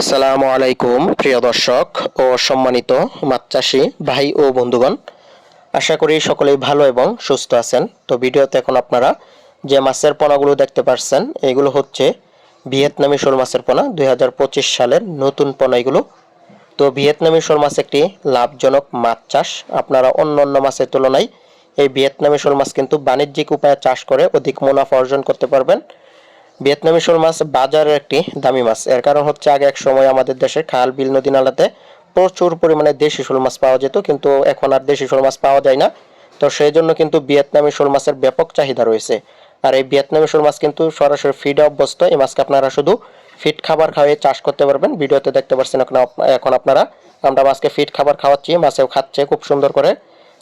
আসসালামু আলাইকুম, প্রিয় দর্শক ও সম্মানিত মাছ চাষি ভাই ও বন্ধুগণ। আশা করি সকলেই ভালো এবং সুস্থ আছেন। তো ভিডিওতে এখন আপনারা যে মাছের পোনাগুলো দেখতে পাচ্ছেন এগুলো হচ্ছে ভিয়েতনামি শোল মাছের পোনা, দুই হাজার পঁচিশ সালের নতুন পোনা এগুলো। তো ভিয়েতনামি শোল মাছ একটি লাভজনক মাছ চাষ। আপনারা অন্য অন্য মাছের তুলনায় এই ভিয়েতনামি শোল মাছ কিন্তু বাণিজ্যিক উপায়ে চাষ করে অধিক মুনাফা অর্জন করতে পারবেন। ভিয়েতনামি শোল মাছ বাজারের একটি দামি মাছ। এর কারণ হচ্ছে আগে এক সময় আমাদের দেশে খাল, বিল, নদী নালাতে প্রচুর পরিমাণে দেশি শোল মাছ পাওয়া যেত, কিন্তু এখন আর দেশি শোল মাছ পাওয়া যায় না। তো সেই জন্য কিন্তু ভিয়েতনামি শোল মাছের ব্যাপক চাহিদা রয়েছে। আর এই ভিয়েতনামি শোল মাছ কিন্তু সরাসরি ফিডে অভ্যস্ত। এই মাছকে আপনারা শুধু ফিট খাবার খাওয়িয়ে চাষ করতে পারবেন। ভিডিওতে দেখতে পাচ্ছেন এখন আপনারা। আমরা মাছকে ফিট খাবার খাওয়াচ্ছি, মাছেও খাচ্ছে খুব সুন্দর করে।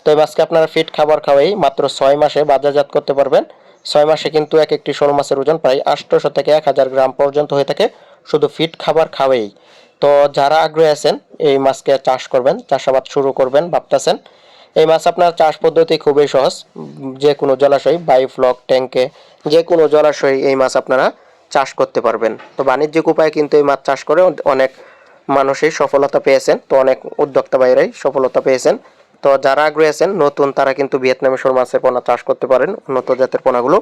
তো এই মাছকে আপনারা ফিট খাবার খাওয়াই মাত্র ছয় মাসে বাজারজাত করতে পারবেন। ছয় মাসে কিন্তু এক একটি শোল মাছের ওজন প্রায় আটশোশো থেকে এক হাজার গ্রাম পর্যন্ত হয়ে থাকে, শুধু ফিট খাবার খাওয়াই। তো যারা আগ্রহী আছেন, এই মাছকে চাষ করবেন, চাষাবাদ শুরু করবেন, ভাবতেছেন, এই মাছ আপনার চাষ পদ্ধতি খুবই সহজ। যে কোনো জলাশয় বায়োফ্লক ট্যাঙ্কে যে কোনো জলাশয়ে এই মাছ আপনারা চাষ করতে পারবেন। তো বাণিজ্যিক উপায়ে কিন্তু এই মাছ চাষ করে অনেক মানুষই সফলতা পেয়েছেন। তো অনেক উদ্যোক্তা বাইরাই সফলতা পেয়েছেন। তো যারা আগ্রহী আছেন, নতুন তারা কিন্তু ভিয়েতনামি শোল মাছের পোনা চাষ করতে পারেন, উন্নত জাতের পোনাগুলো।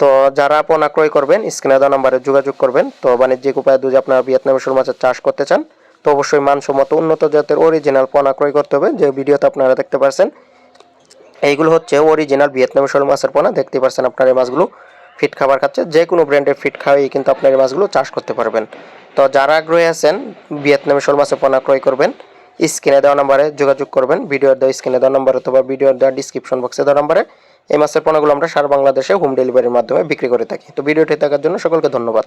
তো যারা পোনা ক্রয় করবেন, স্ক্রিনে দেওয়া নাম্বারে যোগাযোগ করবেন। তো বাণিজ্যিক উপায়ে যদি আপনারা ভিয়েতনামি শোল মাছের চাষ করতে চান, তো অবশ্যই মানসম্মত উন্নত জাতের অরিজিনাল পোনা ক্রয় করতে হবে, যে ভিডিওতে আপনারা দেখতে পাচ্ছেন এইগুলো হচ্ছে অরিজিনাল ভিয়েতনামি শোল মাছের পোনা, দেখতে পাচ্ছেন আপনার এই মাছগুলো। ফিট খাবার খাচ্ছে, যে কোনো ব্র্যান্ডের ফিট খাওয়াই কিন্তু আপনার এই মাছগুলো চাষ করতে পারবেন। তো যারা আগ্রহী আছেন, ভিয়েতনামি শোল মাছের পোনা ক্রয় করবেন স্ক্রিনে দেওয়া নাম্বারে যোগাযোগ করবেন। ভিডিওর দেওয়া স্ক্রিনে দেওয়া নাম্বার অথবা ভিডিওর দেওয়া ডিসক্রিপশন বক্সে দেওয়া নাম্বারে। এই মাসের পণ্যগুলো আমরা সারা বাংলাদেশে হোম ডেলিভারির মাধ্যমে বিক্রি করে থাকি। তো ভিডিওটি থাকার জন্য সকলকে ধন্যবাদ।